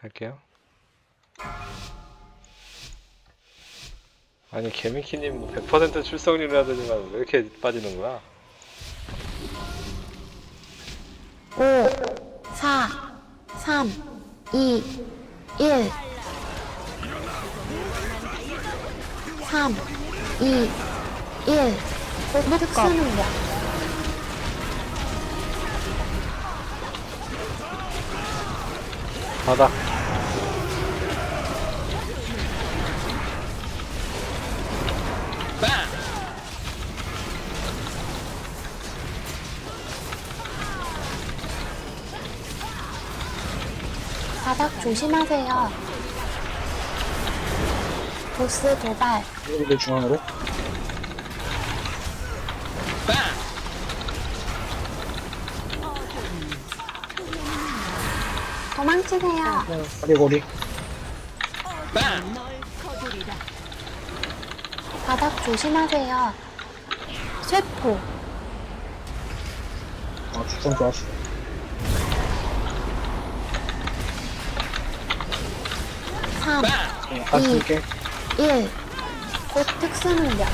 갈게요. 아니 개미키님 100% 출석률이라 되지만 왜 이렇게 빠지는 거야? 5, 4, 3, 2, 1. 3, 2, 1. 목숨은 약. 바닥. 바닥 조심하세요. 보스 도발. 이렇게 중앙으로. 도망치세요. 거리거리. 바닥 조심하세요. 쇠포. 아, 죽선 좋았어. 삼, 네, 다시 이. 쓸게. 1. 곧 특수 능력.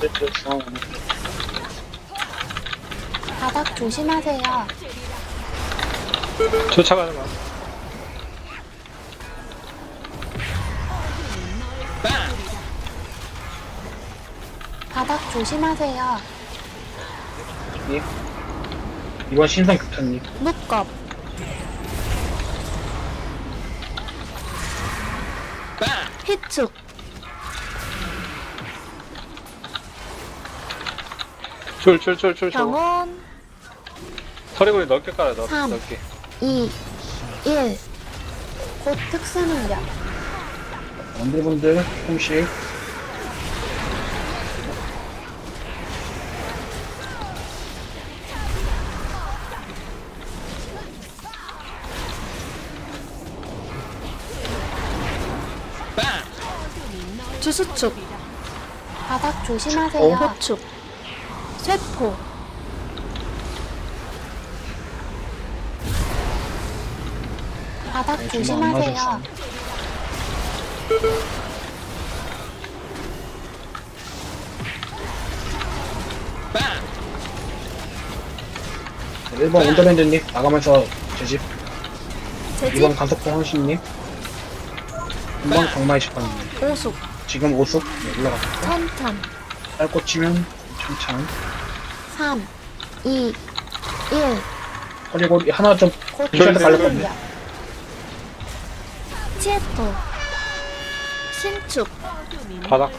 세트. 바닥 조심하세요. 쫓아가는 거 바닥 조심하세요. 님. 이번 신성 급탄님. 묶업. 피축. 줄줄줄줄 줄. 병원. 서리고리 넓게 깔아 넓, 삼. 넓게. 2, 1. 곧 특수 능력. 원딜분들, 조금씩. 주수축. 바닥 조심하세요. 어? 호축. 쇠포. 바닥 네, 조심하세요. 맞았어. 자, 1번 원더랜드님, 나가면서 제집. 재집 2번 간석봉 황신님. 3번 강마이 식빵님. 오숙. 지금 오숙. 네, 올라갔고. 천천. 짧고 치면 천천. 3, 2, 1. 그리고 하나 좀곧 이럴 때 갈렸거든요. 치에토. 신축. 바닥.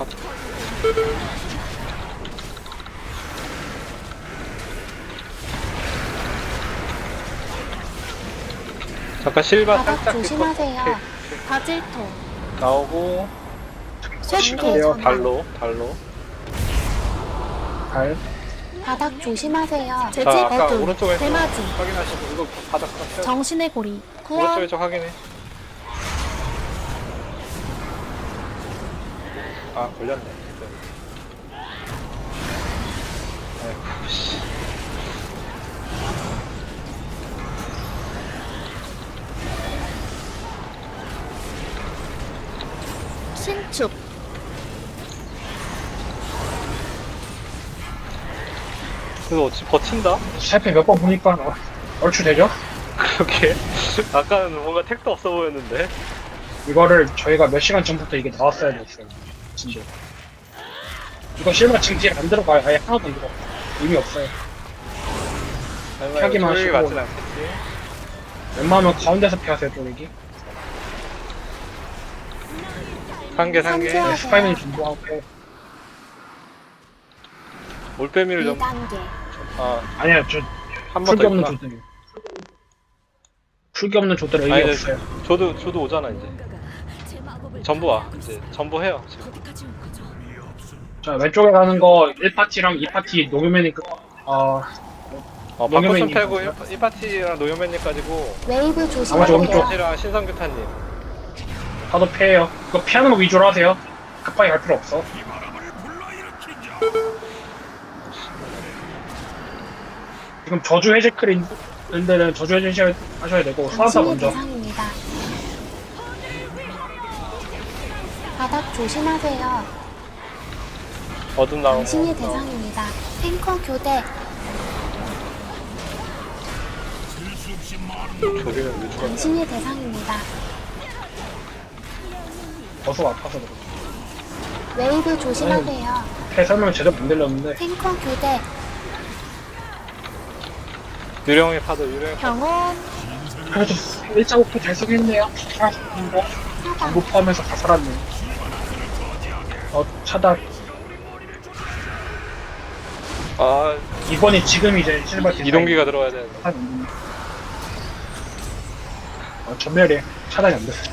잠깐 실바 바닥 살짝 조심하세요. 바질토. 나오고 쇠포. 그래요. 발로 발로. 발. 바닥 조심하세요. 자 아까 오른쪽에서 대마지. 확인하시고 이거 바닥 바닥 세워. 정신의 고리. 구원. 오른쪽에 좀 확인해. 아 걸렸네. 아이고 씨. 신축. 그래서 어찌 버틴다? 살펴 몇번 보니까 어, 얼추 되죠? 그렇게 아까는 뭔가 택도 없어 보였는데 이거를 저희가 몇 시간 전부터 이게 나왔어야 됐어요. 진짜. 이거 실마 징질 안 들어가요. 아예 하나도 안 들어가. 의미 없어요. 피하기만 하시고. 맞진 않겠지 웬만하면 가운데서 피하세요, 또래기. 상계 상계 상쾌하게. 네, 스파이는 준비하고. 올빼미를 좀 2단계. 아, 아니야, 저 한 번 풀기 더 없는 있구나 조들이. 풀기 없는 조들 의미 아니, 네. 없어요. 저도 저도 오잖아 이제 전부 와 이제 전부 해요 지금 자, 왼쪽에 가는 거 1파티랑 2파티 녹으면 그, 어, 어, 바코슨 노여맨님 패고 보세요. 1, 파티랑 노여맨님 가지고 웨이브 나머지 조심하세요. 오른쪽. 파티랑 신성규타님 다도 패해요. 이거 피하는 거 위주로 하세요. 급하게 갈 필요 없어. 지금 저주 해제 클인 데는 저주 해제 하셔야 되고 소환사 당신이 먼저. 대상입니다. 바닥 조심하세요. 어둠 나오고 당신이 대상입니다. 탱커 교대 당신이 대상입니다. 어서 아파서 그래. 웨이브 조심하세요. 패 설명 제대로 못 들렸는데 탱커 교대 유령의 파도 유령의 파도 병원 그래도 일자국도 달성했네요. 아, 뭐 사방 정보 포함해서 다 살았네. 어 차단 아 이번이 지금 이제 실버 디자인 이동기가 들어가야 되는데 한 어, 전멸이 차단이 안 됐어.